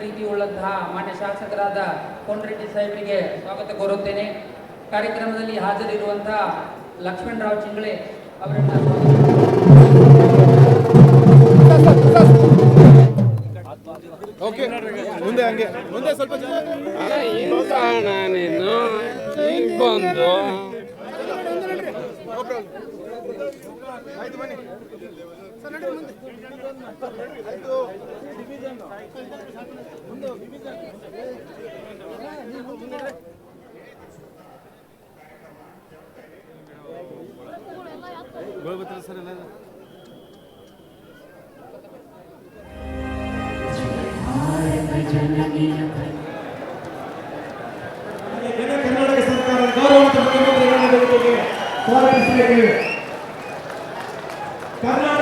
ಪ್ರೀತಿಯುಳ್ಳಂತಹ ಮಾನ್ಯ ಶಾಸಕರಾದ ಕೊಂಡ್ರೆಡ್ಡಿ ಸಾಹೇಬರಿಗೆ ಸ್ವಾಗತ ಕೋರುತ್ತೇನೆ. ಕಾರ್ಯಕ್ರಮದಲ್ಲಿ ಹಾಜರಿರುವಂತಹ ಲಕ್ಷ್ಮಣರಾವ್ ಚಿಂಗ್ಳೆ ಅವರನ್ನ ಓಕೆ ಮುಂದೆ ಹಂಗೆ. ಮುಂದೆ ಸ್ವಲ್ಪ ಬಂದು. ಬನ್ನಿ ಸರ್ ಎಲ್ಲ ಕರ್ನಾಟಕ கர்நாடக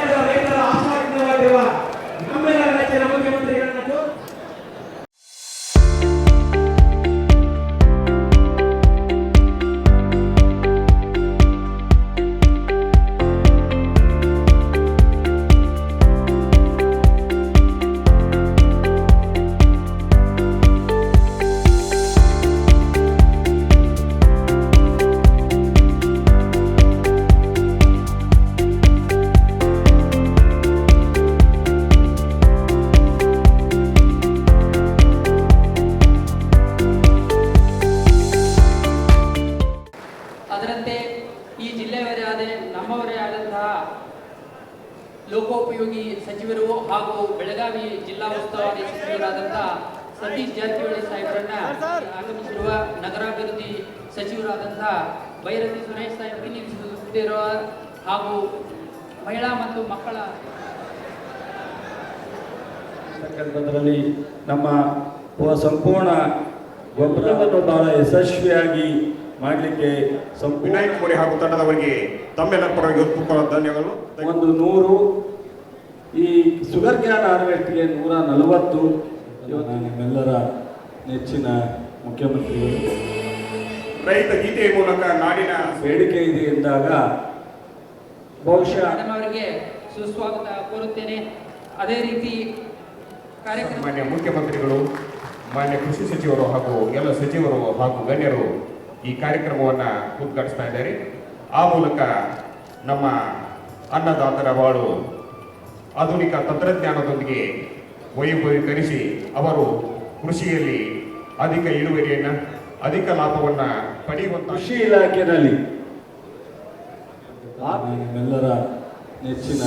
ಆದಂತಹ ಲೋಕೋಪಯೋಗಿ ಸಚಿವರು ಹಾಗೂ ಬೆಳಗಾವಿ ಜಿಲ್ಲಾ ಉಸ್ತುವಾರಿ ಸಚಿವರಾದಂತಹ ಸತೀಶ್ ಜಾರಕಿಹೊಳಿ ಸಾಹೇಬರನ್ನ ಆಗಮಿಸಿರುವ ನಗರಾಭಿವೃದ್ಧಿ ಸಚಿವರಾದಂತಹ ಭೈರತಿ ಸುರೇಶ್ ಸಾಹೇಬರಿಗೆ ನಿಲ್ಲಿಸುತ್ತಿರುವ ಹಾಗೂ ಮಹಿಳಾ ಮತ್ತು ಮಕ್ಕಳ ಸಂದರ್ಭದಲ್ಲಿ ನಮ್ಮ ಸಂಪೂರ್ಣ ಗೊಬ್ಬರವನ್ನು ಬಹಳ ಯಶಸ್ವಿಯಾಗಿ ಮಾಡಲಿಕ್ಕೆ ವಿನಾಯಕ್ ಕೋರಿ ಹಾಗೂ ತಂಡದವರಿಗೆ ತಮ್ಮೆಲ್ಲ ಪರವಾಗಿ ಒಪ್ಪಿಕೊಳ್ಳುವ ಧನ್ಯವಾದಗಳು. ಒಂದು ನೂರು ಈ ಶುಗರ್ ಕ್ಯಾನ್ ಆರ್ವೇಟ್ಗೆ ನೂರ ನಲವತ್ತು. ಇವತ್ತು ನಿಮ್ಮೆಲ್ಲರ ನೆಚ್ಚಿನ ಮುಖ್ಯಮಂತ್ರಿಗಳು. ರೈತ ಗೀತೆಯ ಮೂಲಕ ನಾಡಿನ ಬೇಡಿಕೆ ಇದೆ ಎಂದಾಗ ಬಹುಶಃ ಅವರಿಗೆ ಸುಸ್ವಾಗತ ಕೋರುತ್ತೇನೆ. ಅದೇ ರೀತಿ ಕಾರ್ಯಕ್ರಮ ಮಾನ್ಯ ಮುಖ್ಯಮಂತ್ರಿಗಳು ಮಾನ್ಯ ಕೃಷಿ ಸಚಿವರು ಹಾಗೂ ಎಲ್ಲ ಸಚಿವರು ಹಾಗೂ ಗಣ್ಯರು ಈ ಕಾರ್ಯಕ್ರಮವನ್ನು ಉದ್ಘಾಟಿಸ್ತಾ ಇದ್ದಾರೆ. ಆ ಮೂಲಕ ನಮ್ಮ ಅನ್ನದಾತರ ಬಾಳು ಆಧುನಿಕ ತಂತ್ರಜ್ಞಾನದೊಂದಿಗೆ ವೈಭವೀಕರಿಸಿ ಅವರು ಕೃಷಿಯಲ್ಲಿ ಅಧಿಕ ಇಳುವರಿಯನ್ನು ಅಧಿಕ ಲಾಭವನ್ನು ಪಡೆಯುವಂಥ ಕೃಷಿ ಇಲಾಖೆಯಲ್ಲಿ ನಿಮ್ಮೆಲ್ಲರ ನೆಚ್ಚಿನ